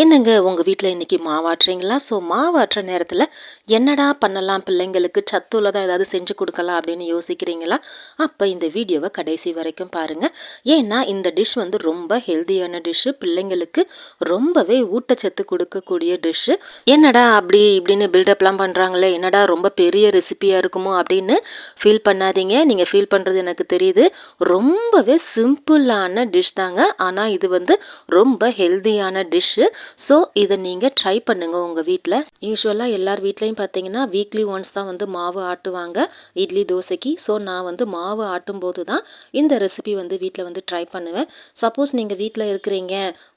என்னங்க உங்கள் வீட்டில் இன்றைக்கி மாவாட்டுறீங்களா ஸோ மாவாட்டுற நேரத்தில் என்னடா பண்ணலாம்? பிள்ளைங்களுக்கு சத்துள்ளதாக ஏதாவது செஞ்சு கொடுக்கலாம் அப்படின்னு யோசிக்கிறீங்களா? அப்போ இந்த வீடியோவை கடைசி வரைக்கும் பாருங்கள் ஏன்னா இந்த டிஷ் வந்து ரொம்ப ஹெல்த்தியான டிஷ்ஷு பிள்ளைங்களுக்கு ரொம்பவே ஊட்டச்சத்து கொடுக்கக்கூடிய டிஷ்ஷு என்னடா அப்படி இப்படின்னு பில்டப்லாம் பண்ணுறாங்களே என்னடா ரொம்ப பெரிய ரெசிபியாக இருக்குமோ அப்படின்னு ஃபீல் பண்ணாதீங்க. நீங்கள் ஃபீல் பண்ணுறது எனக்கு தெரியுது. ரொம்பவே சிம்பிளான டிஷ் தாங்க. ஆனால் இது வந்து ரொம்ப ஹெல்த்தியான டிஷ்ஷு ஸோ இதை நீங்கள் ட்ரை பண்ணுங்கள் உங்கள் வீட்டில் யூஸ்வலாக எல்லார் வீட்லேயும் பார்த்தீங்கன்னா வீக்லி ஒன்ஸ் தான் வந்து மாவு ஆட்டுவாங்க இட்லி தோசைக்கு. ஸோ நான் வந்து மாவு ஆட்டும் போது தான் இந்த ரெசிபி வந்து வீட்டில் வந்து ட்ரை பண்ணுவேன். சப்போஸ் நீங்கள் வீட்டில் இருக்கிறீங்க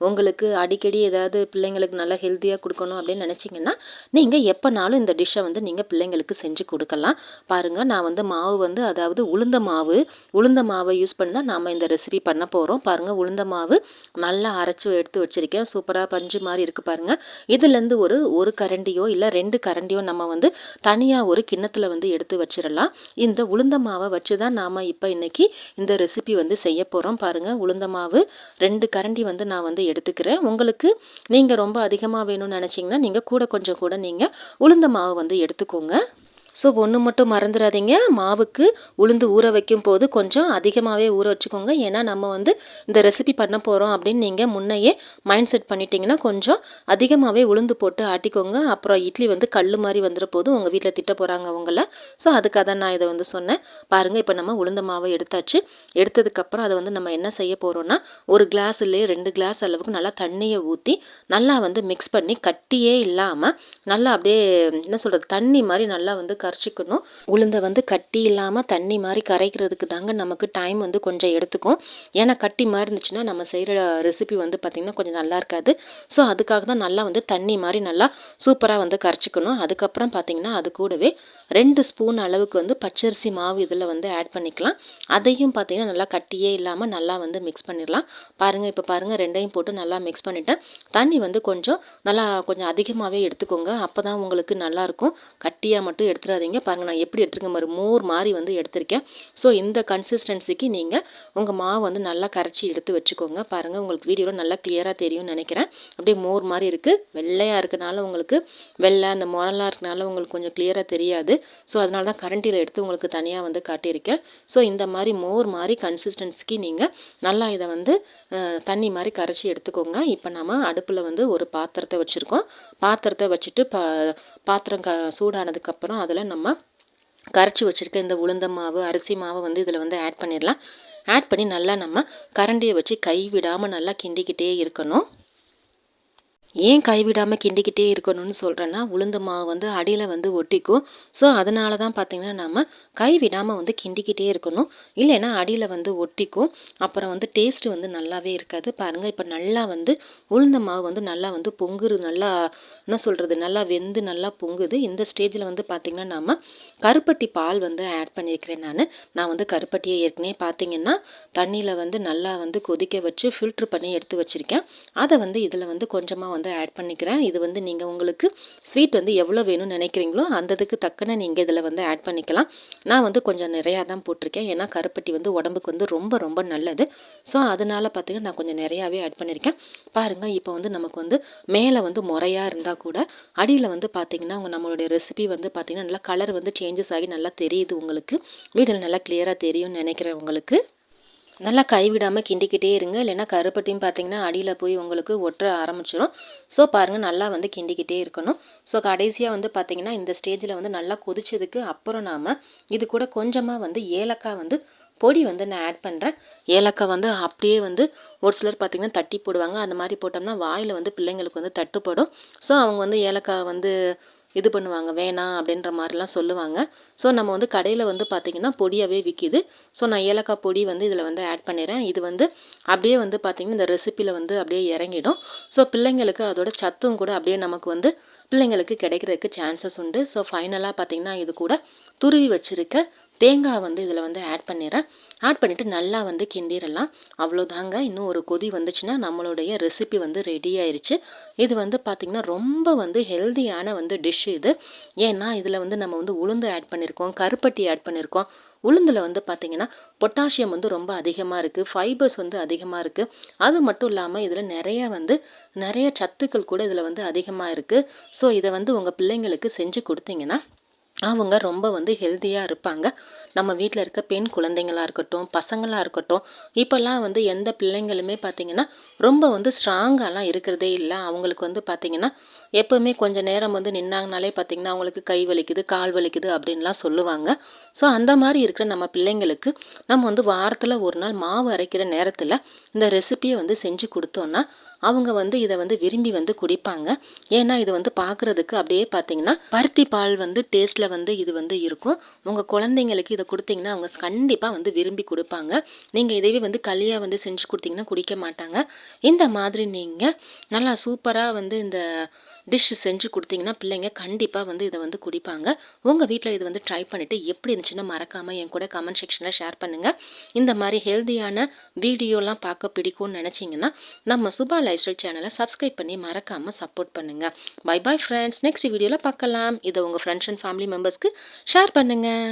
உங்களுக்கு அடிக்கடி ஏதாவது பிள்ளைங்களுக்கு நல்லா ஹெல்த்தியாக கொடுக்கணும் அப்படின்னு நினச்சிங்கன்னா நீங்கள் எப்போனாலும் இந்த டிஷ்ஷை வந்து நீங்கள் பிள்ளைங்களுக்கு செஞ்சு கொடுக்கலாம். பாருங்கள் நான் வந்து மாவு வந்து அதாவது உளுந்த மாவு உளுந்த மாவை யூஸ் பண்ணி தான் நாம் இந்த ரெசிபி பண்ண போகிறோம் பாருங்கள் உளுந்த மாவு நல்லா அரைச்சி எடுத்து வச்சுருக்கேன். சூப்பராக பஞ்சு மாதிரி இருக்குது பாருங்கள் இதுலேருந்து ஒரு ஒரு கரண்டியோ இல்லை ரெண்டு கரண்டியோ நம்ம வந்து தனியாக ஒரு கிண்ணத்தில் வந்து எடுத்து வச்சிடலாம் இந்த உளுந்த மாவை வச்சு தான் நாம் இப்போ இன்றைக்கி இந்த ரெசிபி வந்து செய்ய போகிறோம் பாருங்கள் உளுந்த மாவு ரெண்டு கரண்டி வந்து நான் வந்து எடுத்துக்கிறேன். உங்களுக்கு நீங்கள் ரொம்ப அதிகமாக வேணும்னு நினச்சிங்கன்னா நீங்கள் கூட கொஞ்சம் கூட நீங்கள் உளுந்த மாவு வந்து எடுத்துக்கோங்க. ஸோ ஒன்று மட்டும் மறந்துடாதீங்க மாவுக்கு உளுந்து ஊற வைக்கும் போது கொஞ்சம் அதிகமாகவே ஊற வச்சுக்கோங்க. ஏன்னா நம்ம வந்து இந்த ரெசிபி பண்ண போகிறோம் அப்படின்னு நீங்கள் முன்னையே மைண்ட் செட் பண்ணிட்டீங்கன்னா கொஞ்சம் அதிகமாகவே உளுந்து போட்டு ஆட்டிக்கோங்க. அப்புறம் இட்லி வந்து கல் மாதிரி வந்துட போதும் உங்கள் வீட்டில் திட்ட போகிறாங்க அவங்கள. ஸோ அதுக்காக தான் நான் இதை வந்து சொன்னேன். பாருங்கள் இப்போ நம்ம உளுந்த மாவை எடுத்தாச்சு. எடுத்ததுக்கப்புறம் அதை வந்து நம்ம என்ன செய்ய போகிறோன்னா ஒரு கிளாஸ்லேயே ரெண்டு கிளாஸ் அளவுக்கு நல்லா தண்ணியை ஊற்றி நல்லா வந்து மிக்ஸ் பண்ணி கட்டியே இல்லாமல் நல்லா அப்படியே என்ன சொல்கிறது தண்ணி மாதிரி நல்லா வந்து க கரைச்சிக்கணும். உளுந்தை வந்து கட்டி இல்லாமல் தண்ணி மாதிரி கரைக்கிறதுக்கு தாங்க நமக்கு டைம் வந்து கொஞ்சம் எடுத்துக்கும். ஏன்னா கட்டி மாதிரி இருந்துச்சுன்னா நம்ம செய்கிற ரெசிபி வந்து பார்த்திங்கன்னா கொஞ்சம் நல்லா இருக்காது. ஸோ அதுக்காக தான் நல்லா வந்து தண்ணி மாதிரி நல்லா சூப்பராக வந்து கரைச்சிக்கணும். அதுக்கப்புறம் பார்த்திங்கன்னா அது கூடவே ரெண்டு ஸ்பூன் அளவுக்கு வந்து பச்சரிசி மாவு இதில் வந்து ஆட் பண்ணிக்கலாம். அதையும் பார்த்திங்கன்னா நல்லா கட்டியே இல்லாமல் நல்லா வந்து மிக்ஸ் பண்ணிடலாம். பாருங்கள் இப்போ பாருங்கள் ரெண்டையும் போட்டு நல்லா மிக்ஸ் பண்ணிவிட்டேன் தண்ணி வந்து கொஞ்சம் நல்லா கொஞ்சம் அதிகமாகவே எடுத்துக்கோங்க. அப்போ தான் உங்களுக்கு நல்லாயிருக்கும் கட்டியாக மட்டும் எடுத்து எடுத்துடாதீங்க பாருங்கள் நான் எப்படி எடுத்துருக்கேன் மாதிரி மோர் மாதிரி வந்து எடுத்திருக்கேன். ஸோ இந்த கன்சிஸ்டன்சிக்கு நீங்கள் உங்கள் மாவு வந்து நல்லா கரைச்சி எடுத்து வச்சுக்கோங்க. பாருங்கள் உங்களுக்கு வீடியோவில் நல்லா கிளியராக தெரியும்னு நினைக்கிறேன். அப்படியே மோர் மாதிரி இருக்குது வெள்ளையாக இருக்கனால உங்களுக்கு வெள்ளை அந்த முரலாக இருக்கனால உங்களுக்கு கொஞ்சம் கிளியராக தெரியாது. ஸோ அதனால தான் கரண்டியில் எடுத்து உங்களுக்கு தனியாக வந்து காட்டியிருக்கேன். ஸோ இந்த மாதிரி மோர் மாதிரி கன்சிஸ்டன்சிக்கு நீங்கள் நல்லா இதை வந்து தண்ணி மாதிரி கரைச்சி எடுத்துக்கோங்க. இப்போ நம்ம அடுப்பில் வந்து ஒரு பாத்திரத்தை வச்சுருக்கோம். பாத்திரத்தை வச்சுட்டு பா பாத்திரம் க சூடானதுக்கப்புறம் அதில் நம்ம கரைச்சி வச்சுருக்க இந்த உளுந்த மாவு அரிசி மாவை வந்து இதில் வந்து ஆட் பண்ணிடலாம். ஆட் பண்ணி நல்லா நம்ம கரண்டியை வச்சு கை விடாமல் நல்லா கிண்டிக்கிட்டே இருக்கணும். ஏன் கைவிடாமல் கிண்டிக்கிட்டே இருக்கணும்னு சொல்கிறேன்னா உளுந்த மாவு வந்து அடியில் வந்து ஒட்டிக்கும். ஸோ அதனால தான் பார்த்திங்கன்னா நம்ம கைவிடாமல் வந்து கிண்டிக்கிட்டே இருக்கணும். இல்லைன்னா அடியில் வந்து ஒட்டிக்கும். அப்புறம் வந்து டேஸ்ட்டு வந்து நல்லாவே இருக்காது. பாருங்கள் இப்போ நல்லா வந்து உளுந்த மாவு வந்து நல்லா வந்து பொங்குது. நல்லா என்ன சொல்கிறது நல்லா வெந்து நல்லா பொங்குது. இந்த ஸ்டேஜில் வந்து பார்த்திங்கன்னா நம்ம கருப்பட்டி பால் வந்து ஆட் பண்ணியிருக்கிறேன் நான். நான் வந்து கருப்பட்டியை ஏற்கனவே பார்த்திங்கன்னா தண்ணியில் வந்து நல்லா வந்து கொதிக்க வச்சு ஃபில்ட்ரு பண்ணி எடுத்து வச்சுருக்கேன். அதை வந்து இதில் வந்து கொஞ்சமாக வந்து ஆட் பண்ணிக்கிறேன். இது வந்து நீங்கள் உங்களுக்கு ஸ்வீட் வந்து எவ்வளோ வேணும்னு நினைக்கிறீங்களோ அந்ததுக்கு தக்கன நீங்கள் இதில் வந்து ஆட் பண்ணிக்கலாம். நான் வந்து கொஞ்சம் நிறையா தான் போட்டிருக்கேன். ஏன்னா கருப்பட்டி வந்து உடம்புக்கு வந்து ரொம்ப ரொம்ப நல்லது. ஸோ அதனால் பார்த்திங்கன்னா நான் கொஞ்சம் நிறையாவே ஆட் பண்ணியிருக்கேன் பாருங்கள் இப்போ வந்து நமக்கு வந்து மேலே வந்து முறையாக இருந்தால் கூட அடியில் வந்து பார்த்திங்கன்னா உங்கள் நம்மளுடைய ரெசிபி வந்து பார்த்திங்கன்னா நல்லா கலர் வந்து சேஞ்சஸ் ஆகி நல்லா தெரியுது உங்களுக்கு. வீடியோவில் நல்லா கிளியராக தெரியும்னு நினைக்கிறேன் உங்களுக்கு. நல்லா கைவிடாமல் கிண்டிக்கிட்டே இருங்க. இல்லைன்னா கருப்பட்டியும் பார்த்தீங்கன்னா அடியில் போய் உங்களுக்கு ஒட்டுற ஆரம்பிச்சிடும் ஸோ பாருங்கள் நல்லா வந்து கிண்டிக்கிட்டே இருக்கணும். ஸோ கடைசியாக வந்து பார்த்திங்கன்னா இந்த ஸ்டேஜில் வந்து நல்லா கொதிச்சதுக்கு அப்புறம் நாம் இது கூட கொஞ்சமாக வந்து ஏலக்காய் வந்து பொடி வந்து நான் ஆட் பண்ணுறேன் ஏலக்காய் வந்து அப்படியே வந்து ஒரு சிலர் பார்த்திங்கன்னா தட்டி போடுவாங்க. அந்த மாதிரி போட்டோம்னா வாயில் வந்து பிள்ளைங்களுக்கு வந்து தட்டுப்படும். ஸோ அவங்க வந்து ஏலக்காய் வந்து இது பண்ணுவாங்க வேணாம் அப்படின்ற மாதிரிலாம் சொல்லுவாங்க. ஸோ நம்ம வந்து கடையில் வந்து பார்த்திங்கன்னா பொடியாகவே விற்கிது ஸோ நான் ஏலக்காய் பொடி வந்து இதில் வந்து ஆட் பண்ணிடுறேன் இது வந்து அப்படியே வந்து பார்த்திங்கன்னா இந்த ரெசிப்பியில் வந்து அப்படியே இறங்கிடும். ஸோ பிள்ளைங்களுக்கு அதோட சத்தும் கூட அப்படியே நமக்கு வந்து பிள்ளைங்களுக்கு கிடைக்கிறதுக்கு சான்சஸ் உண்டு. ஸோ ஃபைனலாக பார்த்திங்கன்னா இது கூட துருவி வச்சுருக்க தேங்காய் வந்து இதில் வந்து ஆட் பண்ணிடுறேன். ஆட் பண்ணிவிட்டு நல்லா வந்து கிண்டிடலாம். அவ்வளோதாங்க. இன்னும் ஒரு கொதி வந்துச்சுன்னா நம்மளுடைய ரெசிபி வந்து ரெடி ஆயிடுச்சு இது வந்து பார்த்திங்கன்னா ரொம்ப வந்து ஹெல்தியான வந்து டிஷ் இது. ஏன்னா இதில் வந்து நம்ம வந்து உளுந்து ஆட் பண்ணியிருக்கோம் கருப்பட்டி ஆட் பண்ணியிருக்கோம். உளுந்தில் வந்து பார்த்திங்கன்னா பொட்டாசியம் வந்து ரொம்ப அதிகமாக இருக்குது ஃபைபர்ஸ் வந்து அதிகமாக இருக்குது அது மட்டும் இல்லாமல் இதில் நிறைய வந்து நிறைய சத்துக்கள் கூட இதில் வந்து அதிகமாக இருக்குது ஸோ இதை வந்து உங்கள் பிள்ளைங்களுக்கு செஞ்சு கொடுத்தீங்கன்னா அவங்க ரொம்ப வந்து ஹெல்த்தியாக இருப்பாங்க. நம்ம வீட்டில் இருக்க பெண் குழந்தைங்களாக இருக்கட்டும் பசங்களாக இருக்கட்டும் இப்போல்லாம் வந்து எந்த பிள்ளைங்களுமே பார்த்திங்கன்னா ரொம்ப வந்து ஸ்ட்ராங்காலாம் இருக்கிறதே இல்லை. அவங்களுக்கு வந்து பார்த்திங்கன்னா எப்போவுமே கொஞ்சம் நேரம் வந்து நின்னாங்கனாலே பார்த்திங்கன்னா அவங்களுக்கு கை வலிக்குது கால் வலிக்குது அப்படின்லாம் சொல்லுவாங்க. ஸோ அந்த மாதிரி இருக்கிற நம்ம பிள்ளைங்களுக்கு நம்ம வந்து வாரத்தில் ஒரு நாள் மாவு அரைக்கிற நேரத்தில் இந்த ரெசிப்பியை வந்து செஞ்சு கொடுத்தோன்னா அவங்க வந்து இதை வந்து விரும்பி வந்து குடிப்பாங்க. ஏன்னா இது வந்து பார்க்குறதுக்கு அப்படியே பார்த்தீங்கன்னா பருத்தி பால் வந்து டேஸ்ட்டில் வந்து இது வந்து இருக்கும். உங்கள் குழந்தைங்களுக்கு இதை கொடுத்தீங்கன்னா அவங்க கண்டிப்பாக வந்து விரும்பி கொடுப்பாங்க. நீங்கள் இதையே வந்து களியாக வந்து செஞ்சு கொடுத்தீங்கன்னா குடிக்க மாட்டாங்க. இந்த மாதிரி நீங்கள் நல்லா சூப்பராக வந்து இந்த டிஷ் செஞ்சு கொடுத்தீங்கன்னா பிள்ளைங்க கண்டிப்பாக வந்து இதை வந்து குடிப்பாங்க. உங்கள் வீட்டில் இது வந்து ட்ரை பண்ணிவிட்டு எப்படி இருந்துச்சுன்னா மறக்காமல் என் கூட கமெண்ட் செக்ஷனில் ஷேர் பண்ணுங்கள் இந்த மாதிரி ஹெல்த்தியான வீடியோலாம் பார்க்க பிடிக்கும்னு நினச்சிங்கன்னா நம்ம சுபா லைஃப் ஸ்டைல் சேனலை சப்ஸ்கிரைப் பண்ணி மறக்காமல் சப்போர்ட் பண்ணுங்கள் பை பாய் ஃப்ரெண்ட்ஸ் நெக்ஸ்ட் வீடியோவில் பார்க்கலாம். இதை உங்கள் ஃப்ரெண்ட்ஸ் அண்ட் ஃபேமிலி மெம்பர்ஸ்க்கு ஷேர் பண்ணுங்கள்